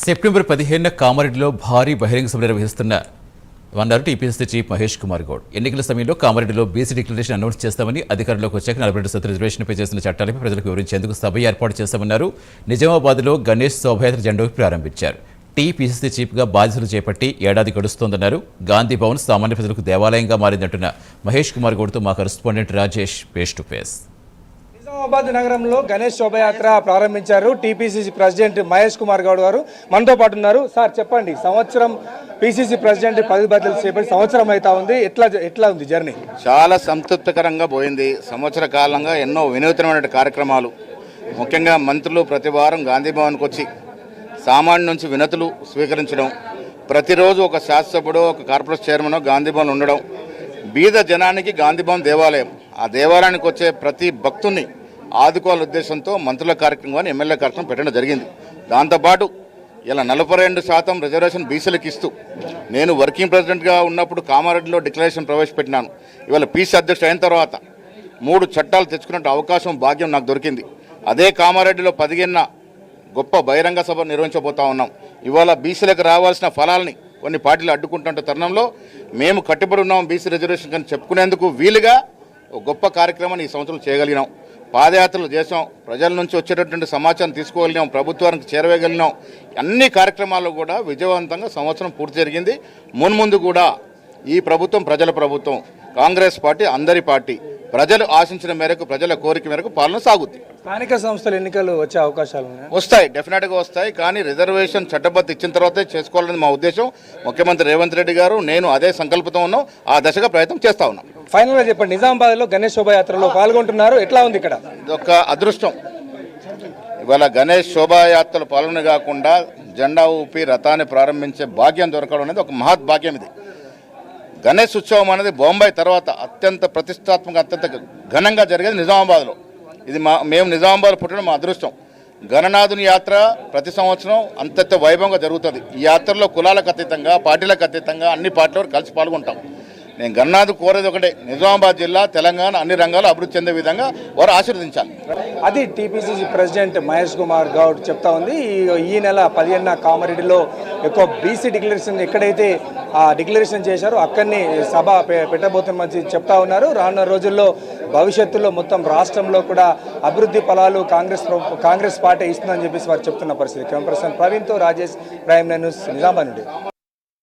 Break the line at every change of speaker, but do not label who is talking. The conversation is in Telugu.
సెప్టెంబర్ పదిహేనున కామారెడ్డిలో భారీ బహిరంగ సభ నిర్వహిస్తున్న అన్నారు టీపీఎస్సీ చీఫ్ మహేష్ కుమార్ గౌడ్. ఎన్నికల సమయంలో కామారెడ్డిలో బీసీ డిక్లరేషన్ అనౌన్స్ చేస్తామని అధికారంలోకి వచ్చాక నలభై రెండు శాతం రిజర్వేషన్పై చేసిన చట్టాలపై ప్రజలకు వివరించేందుకు సభ ఏర్పాటు చేస్తామన్నారు. నిజామాబాద్లో గణేష్ శోభయాత్ర జెండా ప్రారంభించారు. టీపీసీసీ చీఫ్గా బాధ్యతలు చేపట్టి ఏడాది గడుస్తోందన్నారు. గాంధీ భవన్ సామాన్య ప్రజలకు దేవాలయంగా మారిందంటున్న మహేష్ కుమార్ గౌడ్తో మా correspondent Rajesh face to face.
Nizamabad నగరంలో గణేష్ శోభయాత్ర ప్రారంభించారు. టీపీసీసీ ప్రెసిడెంట్ మహేష్ కుమార్ గౌడ్ గారు మనతో పాటు ఉన్నారు. సార్ చెప్పండి సంవత్సరం పీసీసీ ప్రెసిడెంట్ పది బదులు చేపట్టి సంవత్సరం అవుతా ఉంది. ఎట్లా ఎట్లా ఉంది జర్నీ?
చాలా సంతృప్తికరంగా పోయింది. సంవత్సర కాలంగా ఎన్నో వినూత్నమైన కార్యక్రమాలు. ముఖ్యంగా మంత్రులు ప్రతి వారం గాంధీ భవన్కి వచ్చి సామాన్య నుంచి వినతులు స్వీకరించడం ప్రతిరోజు ఒక శాసనసభ్యుడు ఒక కార్పొరేట్ చైర్మన్ గాంధీ భవన్ ఉండడం బీద జనానికి గాంధీ భవన్ దేవాలయం. ఆ దేవాలయానికి వచ్చే ప్రతి భక్తుని ఆదుకోవాల ఉద్దేశంతో మంత్రుల కార్యక్రమం ఎమ్మెల్యే కార్యక్రమం పెట్టడం జరిగింది. దాంతోపాటు ఇలా నలభై రెండు శాతం రిజర్వేషన్ బీసీలకు ఇస్తూ నేను వర్కింగ్ ప్రెసిడెంట్గా ఉన్నప్పుడు కామారెడ్డిలో డిక్లరేషన్ ప్రవేశపెట్టినాను. ఇవాళ పీసీ అధ్యక్షుడు అయిన తర్వాత మూడు చట్టాలు తెచ్చుకున్నట్టు అవకాశం భాగ్యం నాకు దొరికింది. అదే కామారెడ్డిలో పదిహేన గొప్ప బహిరంగ సభ నిర్వహించబోతా ఉన్నాం. ఇవాళ బీసీలకు రావాల్సిన ఫలాల్ని కొన్ని పార్టీలు అడ్డుకుంటున్న తరుణంలో మేము కట్టుబడి ఉన్నాం బీసీ రిజర్వేషన్ కానీ చెప్పుకునేందుకు వీలుగా ఒక గొప్ప కార్యక్రమాన్ని ఈ సంవత్సరం చేయగలిగినాం. పాదయాత్రలు చేసాం ప్రజల నుంచి వచ్చేటటువంటి సమాచారం తీసుకోగలిగినాం ప్రభుత్వానికి చేరవేయగలిగినాం. అన్ని కార్యక్రమాల్లో కూడా విజయవంతంగా సంవత్సరం పూర్తి జరిగింది. మున్ముందు కూడా ఈ ప్రభుత్వం ప్రజల ప్రభుత్వం కాంగ్రెస్ పార్టీ అందరి పార్టీ ప్రజలు ఆశించిన మేరకు ప్రజల కోరిక మేరకు పాలన సాగుద్ది.
స్థానిక సంస్థల ఎన్నికలు వచ్చే అవకాశాలు
వస్తాయి డెఫినెట్గా వస్తాయి. కానీ రిజర్వేషన్ చట్టబద్ధ ఇచ్చిన తర్వాతే చేసుకోవాలని మా ఉద్దేశం. ముఖ్యమంత్రి రేవంత్ రెడ్డి గారు నేను అదే సంకల్పంతో ఉన్నాం. ఆ దశగా ప్రయత్నం చేస్తా ఉన్నాం.
ఫైనల్గా చెప్పండి. నిజామాబాద్లో గణేష్ శోభాయాత్రలో పాల్గొంటున్నారు. ఎట్లా ఉంది ఇక్కడ?
ఇదొక అదృష్టం. ఇవాళ గణేష్ శోభాయాత్రలు పాల్గొన కాకుండా జెండా ఊపి రథాన్ని ప్రారంభించే భాగ్యం దొరకడం అనేది ఒక మహత్ భాగ్యం ఇది. గణేష్ ఉత్సవం అనేది బొంబాయి తర్వాత అత్యంత ప్రతిష్టాత్మక అత్యంత ఘనంగా జరిగేది నిజామాబాద్లో. ఇది మా మేము నిజామాబాద్ పుట్టడం మా అదృష్టం. గణనాథుని యాత్ర ప్రతి సంవత్సరం అంతంత వైభవంగా జరుగుతుంది. ఈ యాత్రలో కులాలకు అతీతంగా పార్టీలకు అతీతంగా అన్ని పార్టీల కలిసి పాల్గొంటాం. నేను గన్నాది కోరేది ఒకటే. నిజామాబాద్ జిల్లా తెలంగాణ అన్ని రంగాలు అభివృద్ధి చెందే విధంగా వారు ఆశీర్వదించాలి.
అది టీపీసీసీ ప్రెసిడెంట్ మహేష్ కుమార్ గౌడ్ చెప్తా ఉంది. ఈ- ఈ నెల పదిహేనున కామారెడ్డిలో ఎక్కువ బీసీ డిక్లరేషన్ ఎక్కడైతే ఆ డిక్లరేషన్ చేశారో అక్కడిని సభ పె- పెట్టబోతున్నది చెప్తా ఉన్నారు. రానున్న రోజుల్లో భవిష్యత్తులో మొత్తం రాష్ట్రంలో కూడా అభివృద్ధి ఫలాలు కాంగ్రెస్ కాంగ్రెస్ పార్టీ ఇస్తుందని చెప్పేసి వారు చెప్తున్న పరిస్థితి. కెమెరా పర్సన్ ప్రవీణ్తో రాజేష్ ప్రైమ్ న్యూస్ నిజామాబాద్ నుండి.